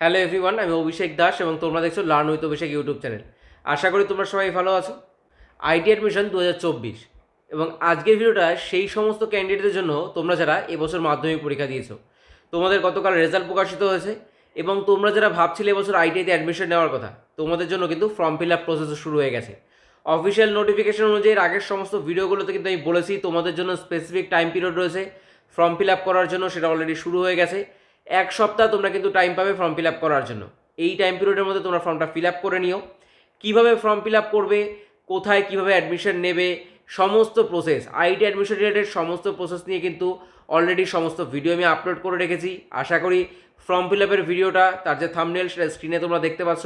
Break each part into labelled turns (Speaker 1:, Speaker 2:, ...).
Speaker 1: Hello everyone আমি অভিষেক দাস এবং তোমরা দেখছ learn with Abhishek YouTube channel আশা করি তোমরা সবাই ভালো আছো। আইটি অ্যাডমিশন দু হাজার চব্বিশ এবং আজকের ভিডিওটা সেই সমস্ত ক্যান্ডিডেটের জন্য তোমরা যারা এবছর মাধ্যমিক পরীক্ষা দিয়েছ, তোমাদের গতকাল রেজাল্ট প্রকাশিত হয়েছে এবং তোমরা যারা ভাবছিলে এবছর আইটিআইতে অ্যাডমিশন নেওয়ার কথা, তোমাদের জন্য কিন্তু ফর্ম ফিল আপ প্রসেস শুরু হয়ে গেছে। অফিসিয়াল নোটিফিকেশন অনুযায়ী আগের সমস্ত ভিডিওগুলোতে কিন্তু আমি বলেছি, তোমাদের জন্য স্পেসিফিক টাইম পিরিয়ড রয়েছে। ফর্ম ফিল আপ করার জন্য সেটা অলরেডি শুরু হয়ে গেছে। এক সপ্তাহ তোমরা কিন্তু টাইম পাবে ফর্ম ফিল আপ করার জন্য। এই টাইম পিরিয়ডের মধ্যে তোমরা ফর্মটা ফিল আপ করে নিও। কীভাবে ফর্ম ফিল আপ করবে, কোথায় কীভাবে অ্যাডমিশন নেবে, সমস্ত প্রসেস আইটি অ্যাডমিশন রিলেটেড সমস্ত প্রসেস নিয়ে কিন্তু অলরেডি সমস্ত ভিডিও আমি আপলোড করে রেখেছি। আশা করি ফর্ম ফিল আপের ভিডিওটা তার যে থামনেল সেটা স্ক্রিনে তোমরা দেখতে পাচ্ছ।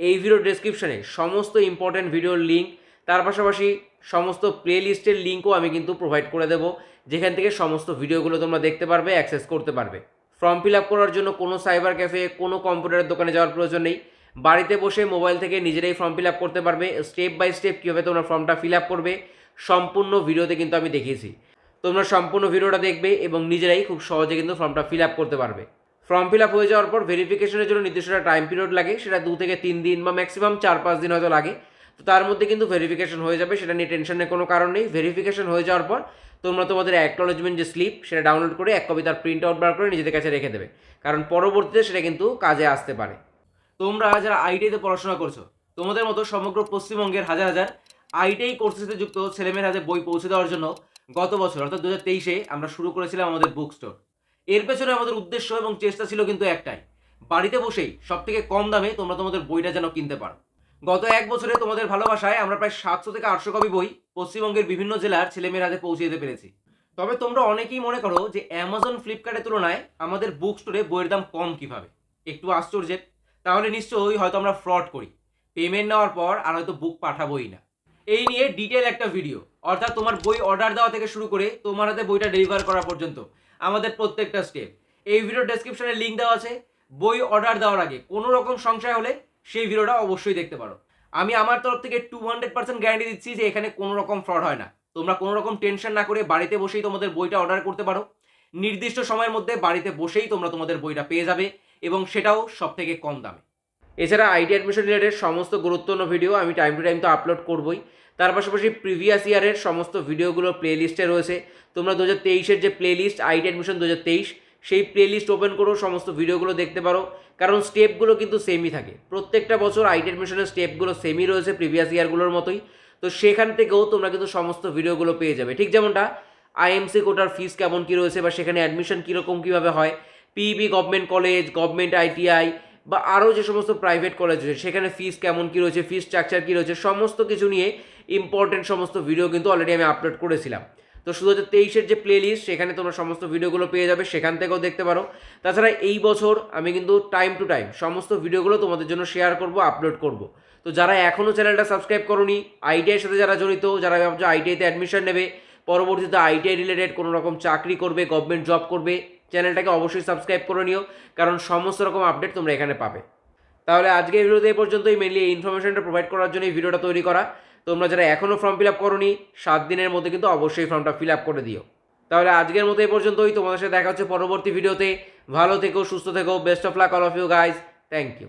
Speaker 1: এই ভিডিও ডেসক্রিপশনে সমস্ত ইম্পর্ট্যান্ট ভিডিওর লিঙ্ক তার পাশাপাশি সমস্ত প্লে লিস্টের লিঙ্কও আমি কিন্তু প্রোভাইড করে দেবো। যেখান থেকে সমস্ত ভিডিওগুলো তোমরা দেখতে পারবে অ্যাক্সেস করতে পারবে। ফর্ম ফিল আপ করার জন্য কোনো সাইবার ক্যাফে, কোনো কম্পিউটারের দোকানে যাওয়ার প্রয়োজন নেই। বাড়িতে বসে মোবাইল থেকে নিজেরাই ফর্ম ফিল আপ করতে পারবে। স্টেপ বাই স্টেপ কীভাবে তোমরা ফর্মটা ফিল আপ করবে, সম্পূর্ণ ভিডিওতে কিন্তু আমি দেখিয়েছি। তোমরা সম্পূর্ণ ভিডিওটা দেখবে এবং নিজেরাই খুব সহজে কিন্তু ফর্মটা ফিল আপ করতে পারবে। ফর্ম ফিল আপ হয়ে যাওয়ার পর ভেরিফিকেশনের জন্য নির্দিষ্ট টাইম পিরিয়ড লাগে। সেটা দু থেকে তিন দিন বা ম্যাক্সিমাম চার পাঁচ দিন হয়তো লাগে। তো তার মধ্যে কিন্তু ভেরিফিকেশন হয়ে যাবে, সেটা নিয়ে টেনশনের কোনো কারণ নেই। ভেরিফিকেশন হয়ে যাওয়ার পর তোমরা তোমাদের অ্যাকনোলেজমেন্ট যে স্লিপ সেটা ডাউনলোড করে এক কপি তার প্রিন্ট আউট বার করে নিজেদের কাছে রেখে দেবে। কারণ পরবর্তীতে সেটা কিন্তু কাজে আসতে পারে। তোমরা যারা আইটিআইতে পড়াশোনা করছ, তোমাদের মতো সমগ্র পশ্চিমবঙ্গের হাজার হাজার আইটিআই কোর্সেসে যুক্ত ছেলেমেয়ের হাতে বই পৌঁছে দেওয়ার জন্য গত বছর, অর্থাৎ দু হাজার তেইশে, আমরা শুরু করেছিলাম আমাদের বুক স্টোর এর পেছনে আমাদের উদ্দেশ্য এবং চেষ্টা ছিল কিন্তু একটাই, বাড়িতে বসেই সব থেকে কম দামে তোমরা তোমাদের বইটা যেন কিনতে পারো। গত এক বছরে তোমাদের ভালোবাসায় আমরা প্রায় সাতশো থেকে আটশো কপি বই পশ্চিমবঙ্গের বিভিন্ন জেলার ছেলেমেয়ের হাতে পৌঁছে দিতে পেরেছি। তবে তোমরা অনেকেই মনে করো যে অ্যামাজন ফ্লিপকার্টের তুলনায় আমাদের বুক স্টোরে বইয়ের দাম কম কীভাবে? একটু আশ্চর্যের। তাহলে নিশ্চয়ই হয়তো আমরা ফ্রড করি। পেমেন্ট নেওয়ার পর আর হয়তো বুক পাঠাবোই না। এই নিয়ে ডিটেল একটা ভিডিও অর্থাৎ তোমার বই অর্ডার দেওয়া থেকে শুরু করে তোমার হাতে বইটা ডেলিভার করা পর্যন্ত আমাদের প্রত্যেকটা স্টেপ এই ভিডিও ডেসক্রিপশনে লিঙ্ক দেওয়া আছে। বই অর্ডার দেওয়ার আগে কোনো রকম সংশয় হলে সেই ভিডিওটা অবশ্যই দেখতে পারো। আমি আমার তরফ থেকে টু হান্ড্রেড পার্সেন্ট গ্যারান্টি দিচ্ছি যে এখানে কোনো রকম ফ্রড হয় না। তোমরা কোনো রকম টেনশন না করে বাড়িতে বসেই তোমাদের বইটা অর্ডার করতে পারো। নির্দিষ্ট সময়ের মধ্যে বাড়িতে বসেই তোমরা তোমাদের বইটা পেয়ে যাবে এবং সেটাও সব থেকে কম দামে। এছাড়া আইটি অ্যাডমিশন রিলেটেড সমস্ত গুরুত্বপূর্ণ ভিডিও আমি টাইম টু টাইম তো আপলোড করবই। তার পাশাপাশি প্রিভিয়াস ইয়ারের সমস্ত ভিডিওগুলো প্লে লিস্টে রয়েছে। তোমরা দু হাজার তেইশের যে প্লে লিস্ট আইটি অ্যাডমিশন দু হাজার তেইশ সেই প্লে লিস্ট ওপেন করেও সমস্ত ভিডিওগুলো দেখতে পারো। কারণ স্টেপগুলো কিন্তু সেমই থাকে। প্রত্যেকটা বছর আইটি অ্যাডমিশনের স্টেপগুলো সেমই রয়েছে প্রিভিয়াস ইয়ারগুলোর মতোই। তো সেখান থেকেও তোমরা কিন্তু সমস্ত ভিডিওগুলো পেয়ে যাবে। ঠিক যেমনটা আইএমসি কোটার ফিস কেমন কী রয়েছে বা সেখানে অ্যাডমিশন কীরকম কীভাবে হয় PB government college government ITI বা আরও যে সমস্ত প্রাইভেট কলেজ রয়েছে, সেখানে ফিস কেমন কী রয়েছে ফিস স্ট্রাকচার কী রয়েছে, সমস্ত কিছু নিয়ে ইম্পর্টেন্ট সমস্ত ভিডিও কিন্তু অলরেডি আমি আপলোড করেছিলাম। তো শুধু হচ্ছে তেইশের যে প্লে লিস্ট সেখানে তোমরা সমস্ত ভিডিওগুলো পেয়ে যাবে, সেখান থেকেও দেখতে পারো। তাছাড়া এই বছর আমি কিন্তু টাইম টু টাইম সমস্ত ভিডিওগুলো তোমাদের জন্য শেয়ার করব আপলোড করব। তো যারা এখনও চ্যানেলটা সাবস্ক্রাইব করোনি আইটিআইয়ের সাথে যারা জড়িত, যারা ভাবছ আইটিআইতে অ্যাডমিশন নেবে, পরবর্তীতে আইটিআই রিলেটেড কোনো রকম চাকরি করবে গভর্নমেন্ট জব করবে চ্যানেলটাকে অবশ্যই সাবস্ক্রাইব করে নিও, কারণ সমস্ত রকম আপডেট তোমরা এখানে পাবে। তাহলে আজকে ভিডিওতে এই পর্যন্তই। মেনলি এই ইনফরমেশনটা প্রোভাইড করার জন্য এই ভিডিওটা তৈরি করা। তোমরা যারা এখনও ফর্ম ফিল আপ করোনি, সাত দিনের মধ্যে কিন্তু অবশ্যই ফর্মটা ফিল আপ করে দিও। তাহলে আজকের মতো এই পর্যন্তই, তোমাদের সাথে দেখা হচ্ছে পরবর্তী ভিডিওতে ভালো থেকো, সুস্থ থেকো best of luck all of you guys thank you